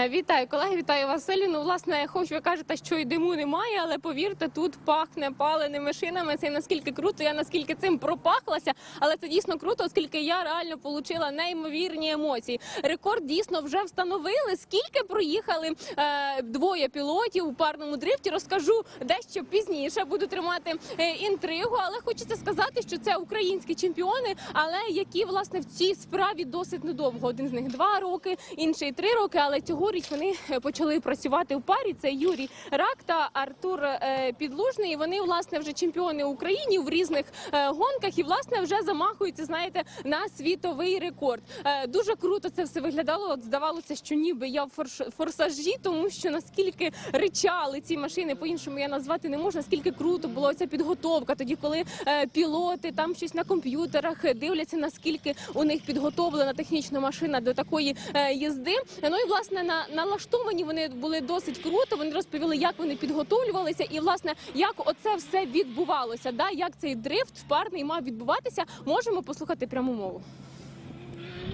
Е, Вітаю, колеги, вітаю Василі. Ну, власне, хоч ви кажете, що й диму немає, але повірте, тут пахне паленими шинами. Це наскільки круто, я наскільки цим пропахлася. Але це дійсно круто, оскільки я реально отримала неймовірні емоції. Рекорд дійсно вже встановили. Скільки проїхали е, двоє пілотів у парному дрифті, розкажу дещо пізніше. Буду тримати е, інтригу, але хочеться сказати, що це українські чемпіони, але які власне в цій справі досить недовго. Один з них два роки, інший три роки. Але цьогоріч вони е, почали працювати в парі. Це Юрій Рак та Артур е, Підлужний. Вони власне вже чемпіони України в різних е, гонках і власне вже замахуються. Знаєте, на світовий рекорд. Дуже круто це все виглядало. От здавалося, що ніби я в форсажі, тому що наскільки ричали ці машини, по-іншому я назвати не можу. Наскільки круто була ця підготовка. Тоді, коли пілоти там щось на комп'ютерах дивляться, наскільки у них підготовлена технічна машина до такої їзди. Ну і власне на налаштовані вони були досить круто. Вони розповіли, як вони підготовлювалися, і власне як оце все відбувалося. Як цей дрифт парний мав відбуватися. Можемо послухати пряму мову.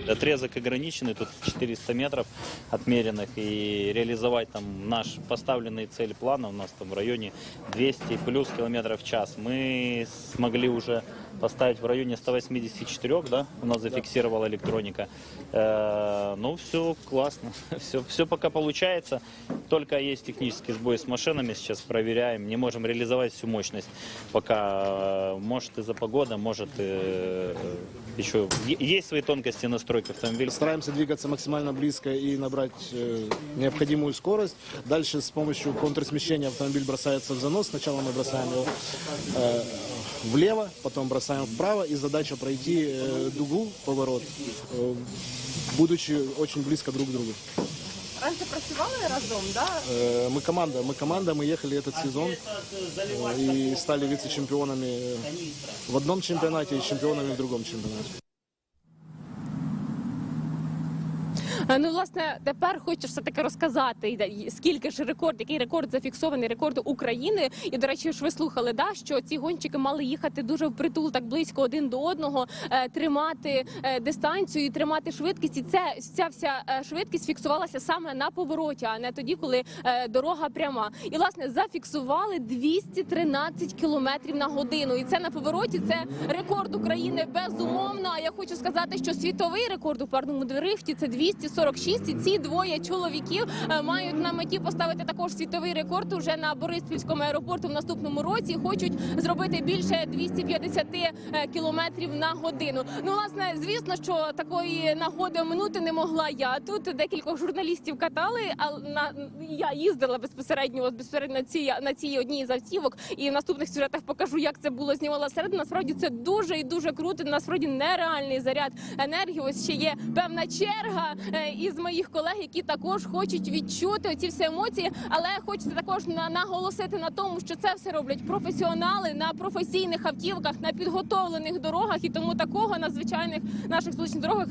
Отрезок ограниченный, тут 400 метров отмеренных, и реализовать там наш поставленный цель плана у нас там в районе 200 плюс километров в час. Мы смогли уже поставить в районе 184, да, у нас зафиксировала электроника. Э, ну, все классно, все, все пока получается, только есть технический сбой с машинами, сейчас проверяем, не можем реализовать всю мощность, пока, э, может из-за погоды, может э, еще е- есть свои тонкости настройки автомобиля. Стараемся двигаться максимально близко и набрать э, необходимую скорость. Дальше с помощью контрсмещения автомобиль бросается в занос. Сначала мы бросаем его э, влево, потом бросаем вправо. И задача пройти э, дугу, поворот, э, будучи очень близко друг к другу. Раніше працювали разом, да? Э, мы команда, мы команда, мы ехали этот сезон э, и стали вице-чемпионами э, в одном чемпионате и чемпионами в другом чемпионате. Ну, власне, тепер хочу все таки розказати, скільки ж рекорд, який рекорд зафіксований рекорд України. І до речі, ж ви слухали, да що ці гонщики мали їхати дуже впритул, так близько один до одного, е, тримати е, дистанцію і тримати швидкість. І це ця вся е, швидкість фіксувалася саме на повороті, а не тоді, коли дорога пряма. І власне зафіксували 213 кілометрів на годину. І це на повороті. Це рекорд України безумовно. А я хочу сказати, що світовий рекорд у парному дрифті це 246. І ці двоє чоловіків е, мають на меті поставити також світовий рекорд уже на Бориспільському аеропорту в наступному році. Хочуть зробити більше 250 е, кілометрів на годину. Ну, власне, звісно, що такої нагоди оминути не могла я. Тут декількох журналістів катали, а на я їздила безпосередньо от безпосередньо на цій на цій одній з автівок. І в наступних сюжетах покажу, як це було знімала серед. Насправді це дуже і дуже круто. Насправді нереальний заряд енергії. Ось ще є певна черга е, із моїх колег, які також хочуть відчути оці всі емоції. Але хочеться також на- наголосити на тому, що це все роблять професіонали на професійних автівках, на підготовлених дорогах, і тому такого на звичайних наших столичних дорогах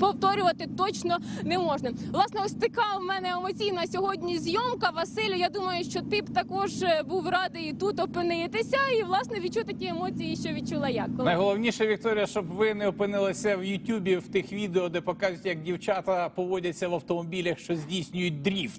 повторювати точно не можна. Власне, ось така в мене емоційна сьогодні зйомка. Василю, я думаю, що ти б також е, був радий тут опинитися і власне відчути ті емоції, що відчула я. Найголовніше, Вікторія, щоб ви не опинилися в Ютубі в тих відео, де показують, як дівчата поводяться в автомобілях, що здійснюють дріфт.